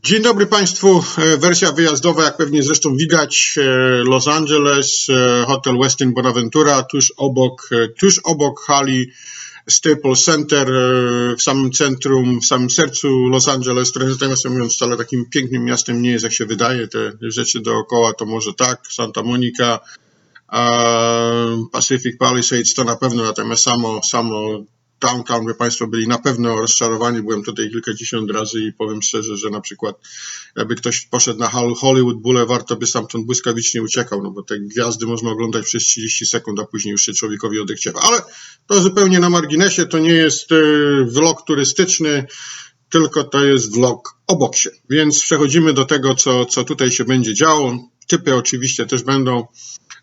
Dzień dobry Państwu. E, Wersja wyjazdowa, jak pewnie zresztą widać, e, Los Angeles, e, hotel Westin Bonaventura, tuż obok, tuż obok hali Staples Center, w samym centrum, w samym sercu Los Angeles, które nawiasem mówiąc wcale takim pięknym miastem nie jest, jak się wydaje. Te rzeczy dookoła to może tak, Santa Monica, Pacific Palisades to na pewno, natomiast samo, samo downtown, by Państwo byli na pewno rozczarowani. Byłem tutaj kilkadziesiąt razy i powiem szczerze, że na przykład jakby ktoś poszedł na Hol- Hollywood Boulevard, to by stamtąd błyskawicznie uciekał, no bo te gwiazdy można oglądać przez 30 sekund, a później już się człowiekowi odechciewa. Ale to zupełnie na marginesie, to nie jest e, vlog turystyczny, tylko to jest vlog o boksie. Więc przechodzimy do tego, co, co tutaj się będzie działo. Typy oczywiście też będą.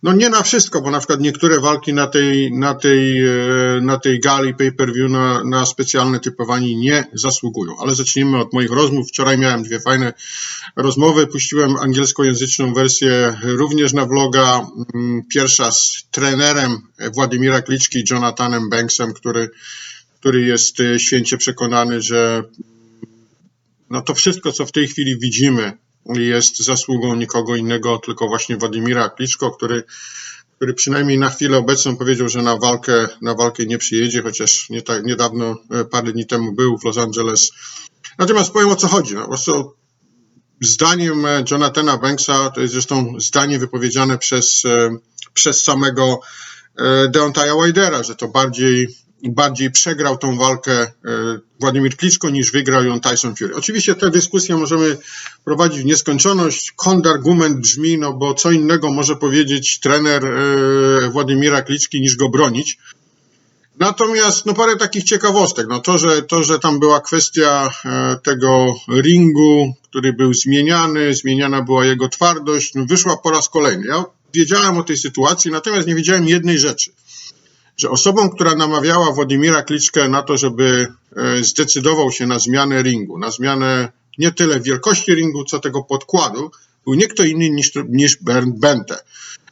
No nie na wszystko, bo na przykład niektóre walki na tej, na tej, e, na tej gali pay-per-view na, na specjalne typowanie nie zasługują. Ale zacznijmy od moich rozmów. Wczoraj miałem dwie fajne rozmowy. Puściłem angielskojęzyczną wersję również na vloga. Mm, Pierwsza z trenerem Władimira Kliczki, Jonathanem Banksem, który, który jest e, święcie przekonany, że no to wszystko, co w tej chwili widzimy, jest zasługą nikogo innego, tylko właśnie Władimira Kliczko, który, który przynajmniej na chwilę obecną powiedział, że na walkę, na walkę nie przyjedzie, chociaż nie tak, niedawno, e, parę dni temu był w Los Angeles. Natomiast powiem o co chodzi. No, po prostu zdaniem e, Jonathana Banksa, to jest zresztą zdanie wypowiedziane przez, e, przez samego Deontaya Wilder'a, że to bardziej, bardziej przegrał tą walkę e, Władimir Kliczko niż wygrał ją Tyson Fury. Oczywiście tę dyskusję możemy prowadzić w nieskończoność. Kontrargument brzmi, no bo co innego może powiedzieć trener e, Władimira Kliczki niż go bronić. Natomiast no parę takich ciekawostek. No to, że, to, że tam była kwestia e, tego ringu, który był zmieniany, zmieniana była jego twardość, no wyszła po raz kolejny. Ja wiedziałem o tej sytuacji, natomiast nie wiedziałem jednej rzeczy, że osobą, która namawiała Władimira Kliczkę na to, żeby e, zdecydował się na zmianę ringu, na zmianę nie tyle wielkości ringu, co tego podkładu, był nie kto inny niż, niż Bernd Bente.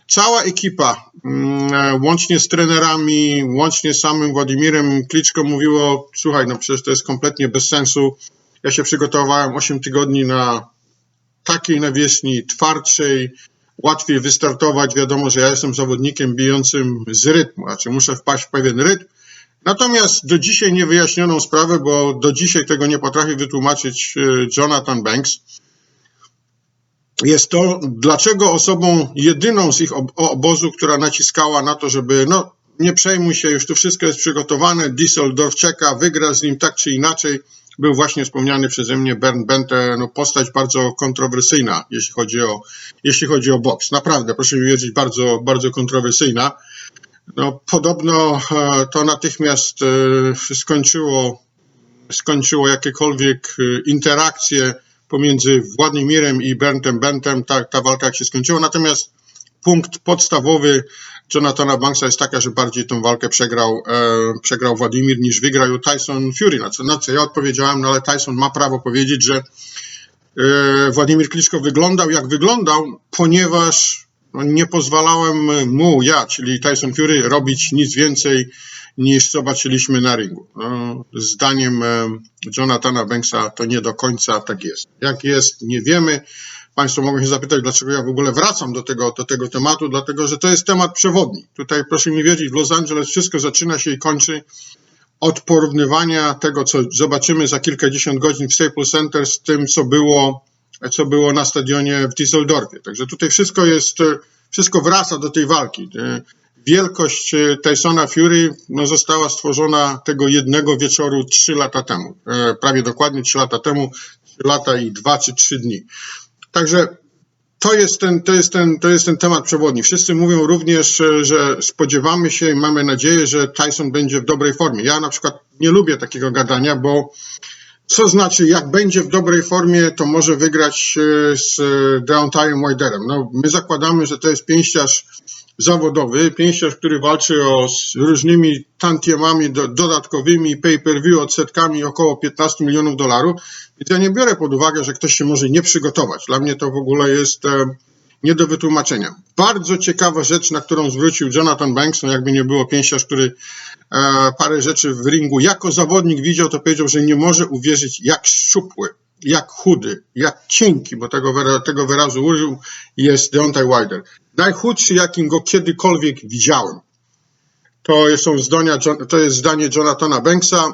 Cała ekipa, mm, e, łącznie z trenerami, łącznie z samym Władimirem Kliczko mówiło, słuchaj, no przecież to jest kompletnie bez sensu. Ja się przygotowałem 8 tygodni na takiej nawierzchni twardszej, łatwiej wystartować. Wiadomo, że ja jestem zawodnikiem bijącym z rytmu, znaczy muszę wpaść w pewien rytm. Natomiast do dzisiaj nie wyjaśnioną sprawę, bo do dzisiaj tego nie potrafi wytłumaczyć e, Jonathan Banks jest to, dlaczego osobą jedyną z ich ob- obozu, która naciskała na to, żeby no nie przejmuj się, już tu wszystko jest przygotowane, Düsseldorf czeka, wygra z nim tak czy inaczej, był właśnie wspomniany przeze mnie Bernd Bente, no postać bardzo kontrowersyjna, jeśli chodzi o, jeśli chodzi o boks. Naprawdę, proszę mi wierzyć, bardzo, bardzo kontrowersyjna. No, podobno e, to natychmiast e, skończyło, skończyło jakiekolwiek e, interakcje pomiędzy Władimirem i Berntem Bentem, ta, ta walka jak się skończyła, natomiast punkt podstawowy Jonathana Banksa jest taka, że bardziej tą walkę przegrał, e, przegrał Władimir niż wygrał Tyson Fury. Na co, na co ja odpowiedziałem, no ale Tyson ma prawo powiedzieć, że e, Władimir Kliczko wyglądał jak wyglądał, ponieważ no, nie pozwalałem mu, ja, czyli Tyson Fury, robić nic więcej niż zobaczyliśmy na ringu. No, zdaniem e, Jonathana Banksa to nie do końca tak jest. Jak jest, nie wiemy. Państwo mogą się zapytać, dlaczego ja w ogóle wracam do tego, do tego tematu, dlatego że to jest temat przewodni. Tutaj proszę mi wierzyć, w Los Angeles wszystko zaczyna się i kończy od porównywania tego, co zobaczymy za kilkadziesiąt godzin w Staples Center z tym, co było, co było na stadionie w Düsseldorfie. Także tutaj wszystko jest, wszystko wraca do tej walki. E, Wielkość e, Tysona Fury no, została stworzona tego jednego wieczoru trzy lata temu. E, prawie dokładnie trzy lata temu, trzy lata i dwa czy trzy dni. Także to jest, ten, to, jest ten, to jest ten temat przewodni. Wszyscy mówią również, e, że spodziewamy się i mamy nadzieję, że Tyson będzie w dobrej formie. Ja na przykład nie lubię takiego gadania, bo co znaczy, jak będzie w dobrej formie, to może wygrać e, z Deontayem Wilderem. No, my zakładamy, że to jest pięściarz zawodowy, pięściarz, który walczy o, z różnymi tantiemami do, dodatkowymi, pay-per-view, odsetkami około 15 milionów dolarów. Więc ja nie biorę pod uwagę, że ktoś się może nie przygotować. Dla mnie to w ogóle jest e, nie do wytłumaczenia. Bardzo ciekawa rzecz, na którą zwrócił Jonathan Banks, no jakby nie było pięściarz, który e, parę rzeczy w ringu jako zawodnik widział, to powiedział, że nie może uwierzyć, jak szczupły jak chudy, jak cienki, bo tego, tego wyrazu użył, jest Deontay Wilder. Najchudszy, jakim go kiedykolwiek widziałem. To zdania, to jest zdanie Jonathana Banksa.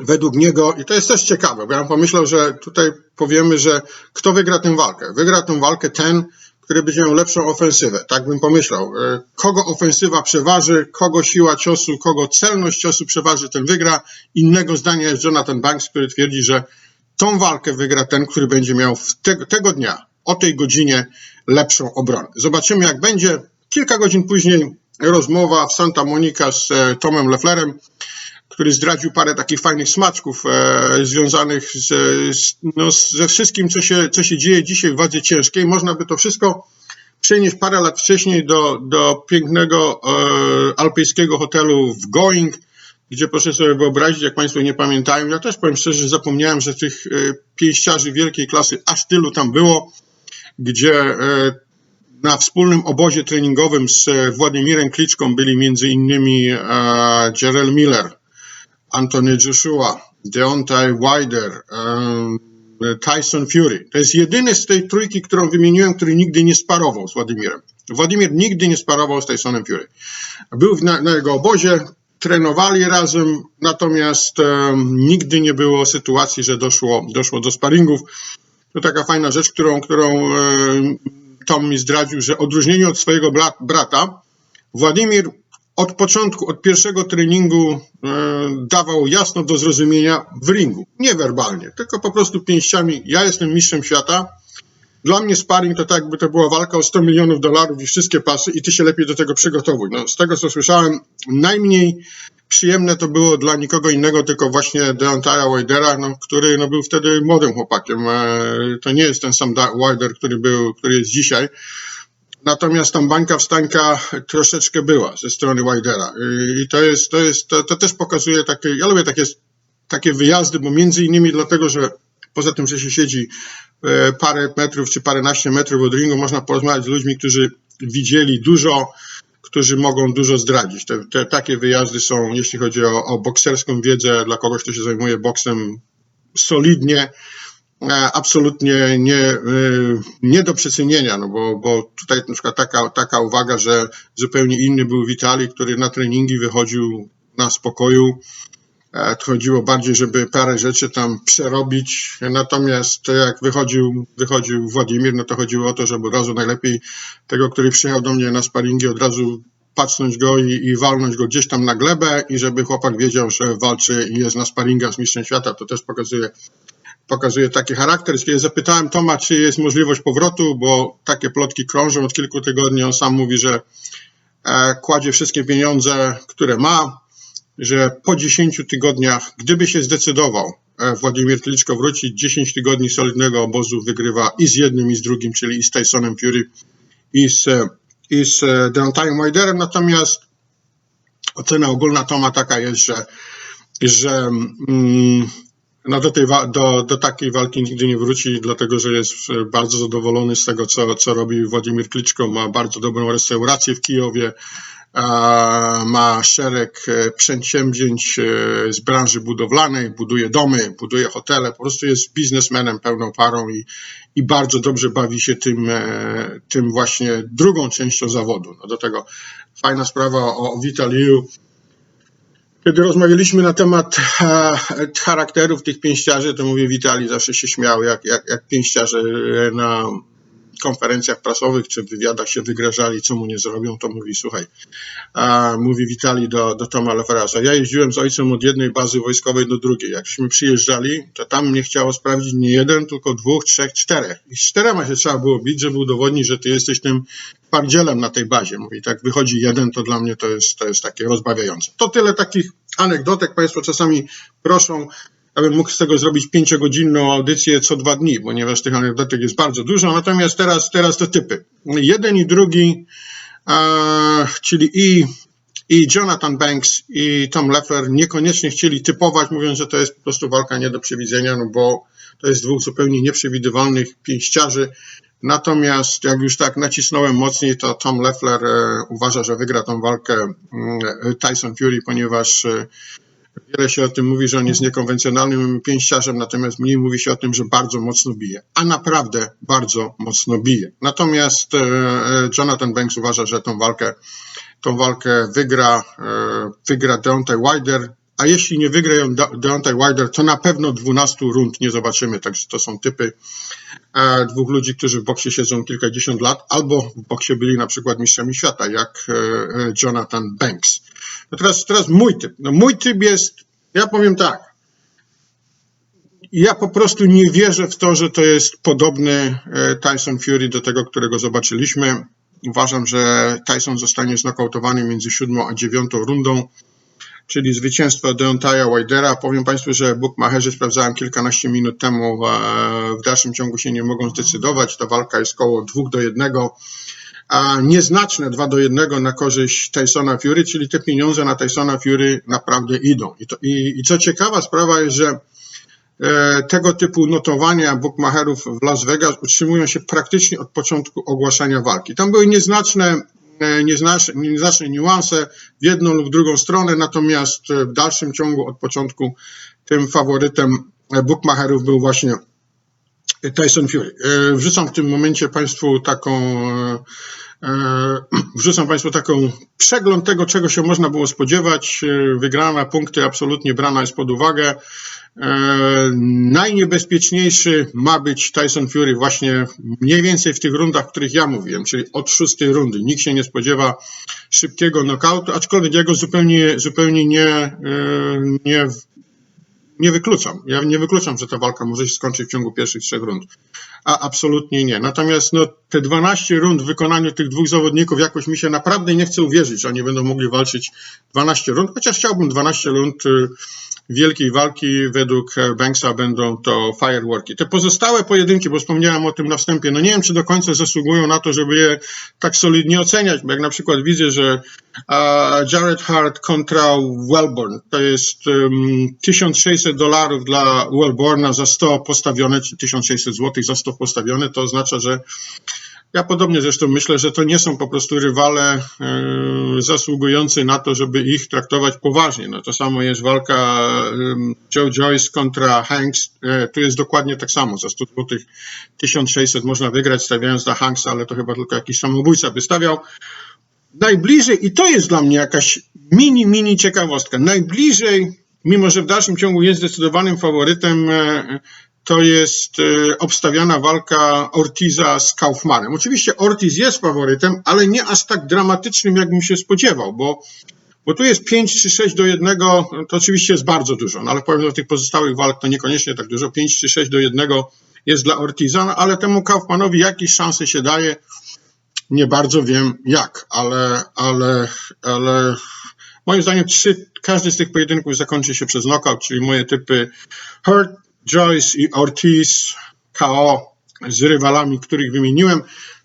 Według niego, i to jest też ciekawe, bo ja pomyślał, że tutaj powiemy, że kto wygra tę walkę? Wygra tę walkę ten, który będzie miał lepszą ofensywę. Tak bym pomyślał. E, Kogo ofensywa przeważy, kogo siła ciosu, kogo celność ciosu przeważy, ten wygra. Innego zdania jest Jonathan Banks, który twierdzi, że tą walkę wygra ten, który będzie miał w tego, dnia, o tej godzinie lepszą obronę. Zobaczymy jak będzie. Kilka godzin później rozmowa w Santa Monica z e, Tomem Lefflerem, który zdradził parę takich fajnych smaczków e, związanych z, z, no, ze wszystkim, co się, co się dzieje dzisiaj w wadze ciężkiej. Można by to wszystko przenieść parę lat wcześniej do, do pięknego e, alpejskiego hotelu w Going, gdzie proszę sobie wyobrazić, jak Państwo nie pamiętają, ja też powiem szczerze, że zapomniałem, że tych e, pięściarzy wielkiej klasy aż tylu tam było, gdzie e, na wspólnym obozie treningowym z e, Władimirem Kliczką byli między innymi Jarrell Miller, Anthony Joshua, Deontay Wilder, Tyson Fury. To jest jedyny z tej trójki, którą wymieniłem, który nigdy nie sparował z Władimirem. Władimir nigdy nie sparował z Tysonem Fury. Był na, na jego obozie, trenowali razem, natomiast nigdy nie było sytuacji, że doszło, doszło do sparingów. To taka fajna rzecz, którą, którą Tom mi zdradził, że odróżnieniu od swojego brat, brata, Władimir od początku, od pierwszego treningu e, dawał jasno do zrozumienia w ringu. Nie werbalnie, tylko po prostu pięściami. Ja jestem mistrzem świata. Dla mnie sparring to tak, jakby to była walka o 100 milionów dolarów i wszystkie pasy i ty się lepiej do tego przygotowuj. No, z tego co słyszałem, najmniej przyjemne to było dla nikogo innego, tylko właśnie Deontaya Wildera, no, który no, był wtedy młodym chłopakiem. E, to nie jest ten sam Wilder, który był, który jest dzisiaj. Natomiast tam bańka wstańka troszeczkę była ze strony Wildera. I to jest, to jest, to, to też pokazuje takie, ja lubię takie, takie wyjazdy, bo między innymi dlatego, że poza tym, że się siedzi parę metrów czy paręnaście metrów od ringu, można porozmawiać z ludźmi, którzy widzieli dużo, którzy mogą dużo zdradzić. Te, te takie wyjazdy są, jeśli chodzi o, o bokserską wiedzę dla kogoś, kto się zajmuje boksem solidnie, e, absolutnie nie, e, nie do przecenienia, no bo, bo tutaj na przykład taka, taka uwaga, że zupełnie inny był Witali, który na treningi wychodził na spokoju, E, chodziło bardziej, żeby parę rzeczy tam przerobić, natomiast jak wychodził, wychodził Władimir, no to chodziło o to, żeby od razu najlepiej tego, który przyjechał do mnie na sparingi, od razu patrznąć go i, i walnąć go gdzieś tam na glebę i żeby chłopak wiedział, że walczy i jest na sparingach z mistrzem świata, to też pokazuje pokazuje taki charakter. Kiedy zapytałem Toma, czy jest możliwość powrotu, bo takie plotki krążą od kilku tygodni, on sam mówi, że e, kładzie wszystkie pieniądze, które ma, że po 10 tygodniach, gdyby się zdecydował e, Władimir Kliczko wrócić, 10 tygodni solidnego obozu wygrywa i z jednym, i z drugim, czyli i z Tysonem Fury, i z, e, i z e, Deontayem Wilderem. Natomiast ocena ogólna Toma taka jest, że, że mm, no do, tej, do, do takiej walki nigdy nie wróci, dlatego że jest bardzo zadowolony z tego, co, co robi Władimir Kliczko. Ma bardzo dobrą restaurację w Kijowie, ma szereg e, przedsięwzięć e, z branży budowlanej, buduje domy, buduje hotele, po prostu jest biznesmenem pełną parą i, i bardzo dobrze bawi się tym, e, tym właśnie drugą częścią zawodu. No do tego fajna sprawa o, Vitaliu. Kiedy rozmawialiśmy na temat charakterów tych pięściarzy, to mówię, Witali zawsze się śmiał, jak, jak, jak pięściarze na konferencjach prasowych czy wywiadach się wygrażali, co mu nie zrobią, to mówi, słuchaj, a, mówi Witali do, do Toma Leferasa, ja jeździłem z ojcem od jednej bazy wojskowej do drugiej. Jakśmy przyjeżdżali, to tam mnie chciało sprawdzić nie jeden, tylko dwóch, trzech, czterech. I z czterema się trzeba było bić, żeby udowodnić, że ty jesteś tym twardzielem na tej bazie. Mówi, tak wychodzi jeden, to dla mnie to jest, to jest takie rozbawiające. To tyle takich anegdotek. Państwo czasami proszą, abym mógł z tego zrobić pięciogodzinną audycję co dwa dni, ponieważ tych anegdotek jest bardzo dużo. Natomiast teraz, teraz te typy. Jeden i drugi, e, czyli i, i Jonathan Banks i Tom Leffler niekoniecznie chcieli typować, mówiąc, że to jest po prostu walka nie do przewidzenia, no bo to jest dwóch zupełnie nieprzewidywalnych pięściarzy. Natomiast jak już tak nacisnąłem mocniej, to Tom Leffler e, uważa, że wygra tą walkę mm, Tyson Fury, ponieważ e, Wiele się o tym mówi, że on jest niekonwencjonalnym pięściarzem, natomiast mniej mówi się o tym, że bardzo mocno bije. A naprawdę bardzo mocno bije. Natomiast e, e, Jonathan Banks uważa, że tą walkę, tą walkę wygra, e, wygra Deontay Wilder, a jeśli nie wygra ją Deontay Wilder, to na pewno 12 rund nie zobaczymy. Także to są typy dwóch ludzi, którzy w boksie siedzą kilkadziesiąt lat, albo w boksie byli na przykład mistrzami świata, jak Jonathan Banks. No teraz, teraz mój typ. No mój typ jest, ja powiem tak. Ja po prostu nie wierzę w to, że to jest podobny e, Tyson Fury do tego, którego zobaczyliśmy. Uważam, że Tyson zostanie znokautowany między siódmą a dziewiątą rundą, czyli zwycięstwo Deontaya Wilder'a. Powiem Państwu, że bookmacherzy sprawdzałem kilkanaście minut temu, w dalszym ciągu się nie mogą zdecydować. Ta walka jest koło dwóch do jednego a nieznaczne 2 do 1 na korzyść Tysona Fury, czyli te pieniądze na Tysona Fury naprawdę idą. I, to, i, i co ciekawa sprawa jest, że e, tego typu notowania bookmacherów w Las Vegas utrzymują się praktycznie od początku ogłaszania walki. Tam były nieznaczne, e, nieznaczne, nieznaczne niuanse w jedną lub drugą stronę, natomiast w dalszym ciągu od początku tym faworytem bookmacherów był właśnie Tyson Fury. E, wrzucam w tym momencie Państwu taką, e, e, wrzucam Państwu taką przegląd tego, czego się można było spodziewać. Wygrana punkty absolutnie brana jest pod uwagę. Najniebezpieczniejszy ma być Tyson Fury właśnie mniej więcej w tych rundach, o których ja mówiłem, czyli od szóstej rundy. Nikt się nie spodziewa szybkiego knockoutu, aczkolwiek ja go zupełnie, zupełnie nie, nie nie wykluczam. Ja nie wykluczam, że ta walka może się skończyć w ciągu pierwszych trzech rund. A absolutnie nie. Natomiast no, te 12 rund w wykonaniu tych dwóch zawodników jakoś mi się naprawdę nie chce uwierzyć, że oni będą mogli walczyć 12 rund, chociaż chciałbym 12 rund y, wielkiej walki według Banksa będą to fireworki. Te pozostałe pojedynki, bo wspomniałem o tym na wstępie, no nie wiem, czy do końca zasługują na to, żeby je tak solidnie oceniać, bo jak na przykład widzę, że Jared Hart kontra Wellborn, to jest um, 1600 dolarów dla Wellborna za 100 postawione, czy 1600 zł za 100 postawione, to oznacza, że ja podobnie zresztą myślę, że to nie są po prostu rywale e, zasługujący na to, żeby ich traktować poważnie. No to samo jest walka Joe Joyce kontra Hanks. E, tu jest dokładnie tak samo. Za 100 zł 1600 można wygrać stawiając na Hanksa, ale to chyba tylko jakiś samobójca by stawiał. Najbliżej, i to jest dla mnie jakaś mini, mini ciekawostka, najbliżej, mimo że w dalszym ciągu jest zdecydowanym faworytem e, to jest e, obstawiana walka Ortiza z Kaufmanem. Oczywiście Ortiz jest faworytem, ale nie aż tak dramatycznym, jakbym się spodziewał, bo, bo tu jest 5 czy 6 do 1, to oczywiście jest bardzo dużo, no ale powiem, że tych pozostałych walk to niekoniecznie tak dużo. 5 czy 6 do 1 jest dla Ortiza, no, ale temu Kaufmanowi jakieś szanse się daje. Nie bardzo wiem jak, ale, ale, ale moim zdaniem trzy, każdy z tych pojedynków zakończy się przez knockout, czyli moje typy Hurt, Joyce i Ortiz KO z rywalami, których wymieniłem.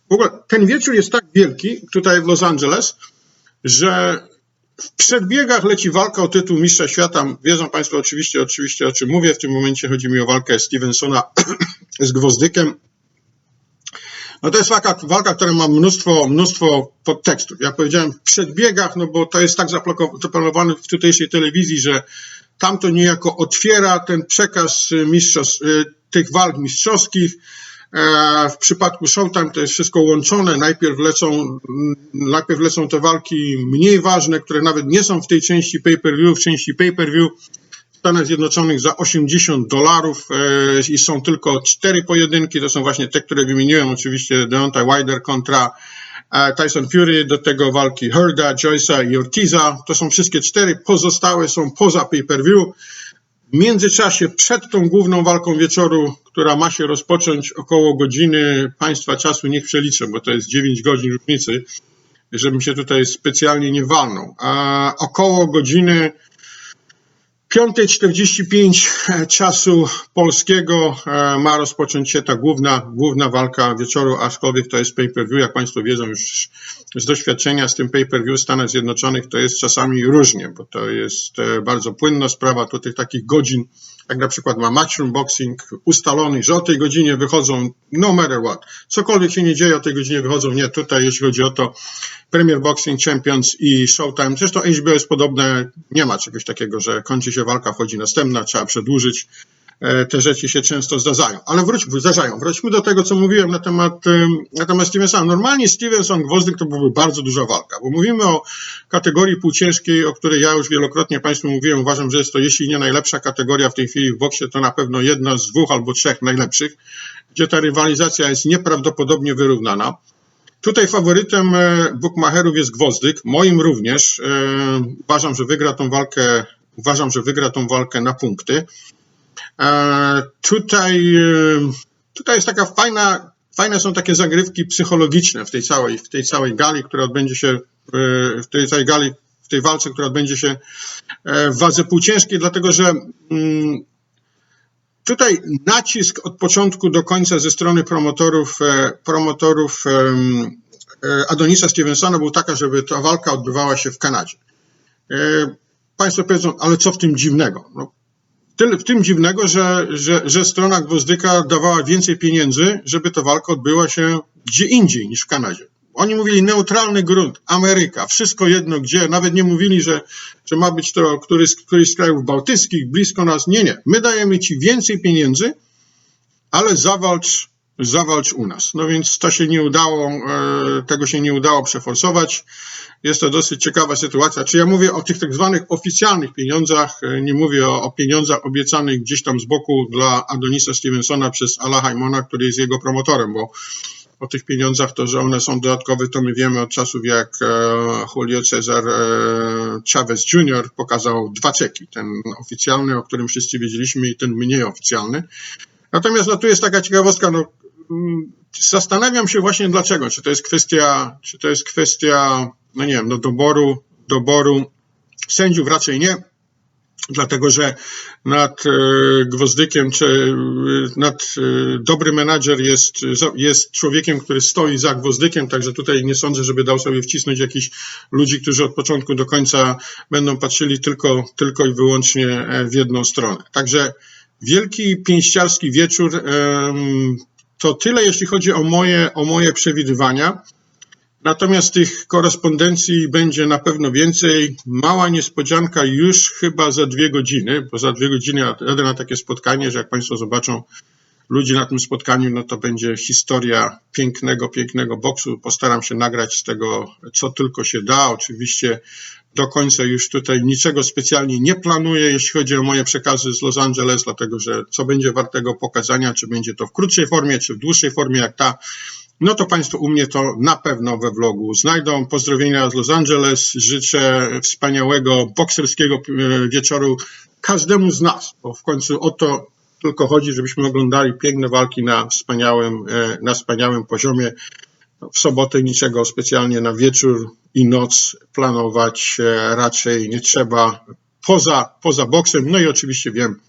W ogóle ten wieczór jest tak wielki tutaj w Los Angeles, że w przedbiegach leci walka o tytuł mistrza świata. Wiedzą Państwo oczywiście, oczywiście o czym mówię. W tym momencie chodzi mi o walkę Stevensona z Gwozdykiem. No to jest walka, walka, która ma mnóstwo, mnóstwo podtekstów. Jak powiedziałem, w przedbiegach, no bo to jest tak zaplanowane w tutejszej telewizji, że Tamto niejako otwiera ten przekaz y, mistrzostw, y, tych walk mistrzowskich. E, w przypadku Showtime to jest wszystko łączone. Najpierw lecą, najpierw lecą te walki mniej ważne, które nawet nie są w tej części pay-per-view, w części pay-per-view w Stanach Zjednoczonych za 80 dolarów e, i są tylko cztery pojedynki. To są właśnie te, które wymieniłem. Oczywiście Deontay Wilder kontra Tyson Fury, do tego walki Herda, Joyce'a i Ortiza. To są wszystkie cztery, pozostałe są poza pay-per-view. W międzyczasie przed tą główną walką wieczoru, która ma się rozpocząć około godziny państwa czasu, niech przeliczę, bo to jest 9 godzin różnicy, żebym się tutaj specjalnie nie walnął. A około godziny 5.45 czasu polskiego e, ma rozpocząć się ta główna, główna walka wieczoru, aczkolwiek to jest pay-per-view. Jak Państwo wiedzą już z doświadczenia z tym pay-per-view w Stanach Zjednoczonych, to jest czasami różnie, bo to jest e, bardzo płynna sprawa. Tu tych takich godzin jak na przykład ma Matchroom Boxing ustalony, że o tej godzinie wychodzą no matter what. Cokolwiek się nie dzieje, o tej godzinie wychodzą. Nie, tutaj jeśli chodzi o to Premier Boxing Champions i Showtime. Zresztą HBO jest podobne, nie ma czegoś takiego, że kończy się walka, wchodzi następna, trzeba przedłużyć. E, Te rzeczy się często zdarzają. Ale wróć, zdarzają. Wróćmy do tego, co mówiłem na temat, em, na temat Stevensona. Normalnie Stevenson, Gwozdek to byłaby bardzo duża walka, bo mówimy o kategorii półciężkiej, o której ja już wielokrotnie Państwu mówiłem. Uważam, że jest to, jeśli nie najlepsza kategoria w tej chwili w boksie, to na pewno jedna z dwóch albo trzech najlepszych, gdzie ta rywalizacja jest nieprawdopodobnie wyrównana. Tutaj faworytem e, bookmacherów jest Gwozdyk, moim również. E, Uważam, że wygra tą walkę, uważam, że wygra tą walkę na punkty. E, Tutaj, e, tutaj jest taka fajna, fajne są takie zagrywki psychologiczne w tej całej, w tej całej gali, która odbędzie się, e, w tej całej gali, w tej walce, która odbędzie się w wadze półciężkiej, dlatego że mm, tutaj nacisk od początku do końca ze strony promotorów, promotorów Adonisa Stevensona był taka, żeby ta walka odbywała się w Kanadzie. Państwo powiedzą, ale co w tym dziwnego? No, w tym dziwnego, że, że, że strona Gwozdyka dawała więcej pieniędzy, żeby ta walka odbyła się gdzie indziej niż w Kanadzie. Oni mówili neutralny grunt, Ameryka, wszystko jedno gdzie, nawet nie mówili, że, że ma być to któryś, któryś z krajów bałtyckich, blisko nas. Nie, nie. My dajemy ci więcej pieniędzy, ale zawalcz, zawalcz u nas. No więc to się nie udało, e, tego się nie udało przeforsować. Jest to dosyć ciekawa sytuacja. Czy ja mówię o tych tak zwanych oficjalnych pieniądzach, e, nie mówię o, o pieniądzach obiecanych gdzieś tam z boku dla Adonisa Stevensona przez Ala Haimona, który jest jego promotorem, bo o tych pieniądzach, to że one są dodatkowe, to my wiemy od czasów, jak e, Julio Cesar e, Chavez Jr. pokazał dwa czeki. Ten oficjalny, o którym wszyscy wiedzieliśmy, i ten mniej oficjalny. Natomiast no, tu jest taka ciekawostka, no, zastanawiam się właśnie dlaczego. Czy to jest kwestia, czy to jest kwestia, no nie wiem, no doboru, doboru sędziów raczej nie, dlatego że nad e, Gwozdykiem, czy e, nad e, dobry menadżer jest, jest człowiekiem, który stoi za Gwozdykiem, także tutaj nie sądzę, żeby dał sobie wcisnąć jakichś ludzi, którzy od początku do końca będą patrzyli tylko, tylko i wyłącznie w jedną stronę. Także wielki pięściarski wieczór. To tyle, jeśli chodzi o moje, o moje przewidywania. Natomiast tych korespondencji będzie na pewno więcej. Mała niespodzianka już chyba za dwie godziny, bo za dwie godziny jadę na takie spotkanie, że jak Państwo zobaczą ludzi na tym spotkaniu, no to będzie historia pięknego, pięknego boksu. Postaram się nagrać z tego, co tylko się da. Oczywiście do końca już tutaj niczego specjalnie nie planuję, jeśli chodzi o moje przekazy z Los Angeles, dlatego że co będzie wartego pokazania, czy będzie to w krótszej formie, czy w dłuższej formie jak ta, no to Państwo u mnie to na pewno we vlogu znajdą. Pozdrowienia z Los Angeles. Życzę wspaniałego bokserskiego e, wieczoru każdemu z nas, bo w końcu o to tylko chodzi, żebyśmy oglądali piękne walki na wspaniałym, e, na wspaniałym poziomie. W sobotę niczego specjalnie na wieczór i noc planować e, raczej nie trzeba poza, poza boksem. No i oczywiście wiem,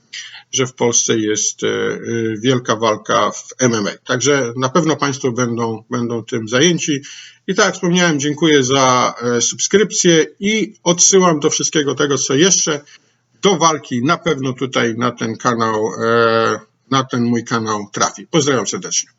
że w Polsce jest e, e, wielka walka w MMA. Także na pewno Państwo będą, będą tym zajęci. I tak jak wspomniałem, dziękuję za subskrypcję i odsyłam do wszystkiego tego, co jeszcze do walki na pewno tutaj na ten kanał, na ten mój kanał trafi. Pozdrawiam serdecznie.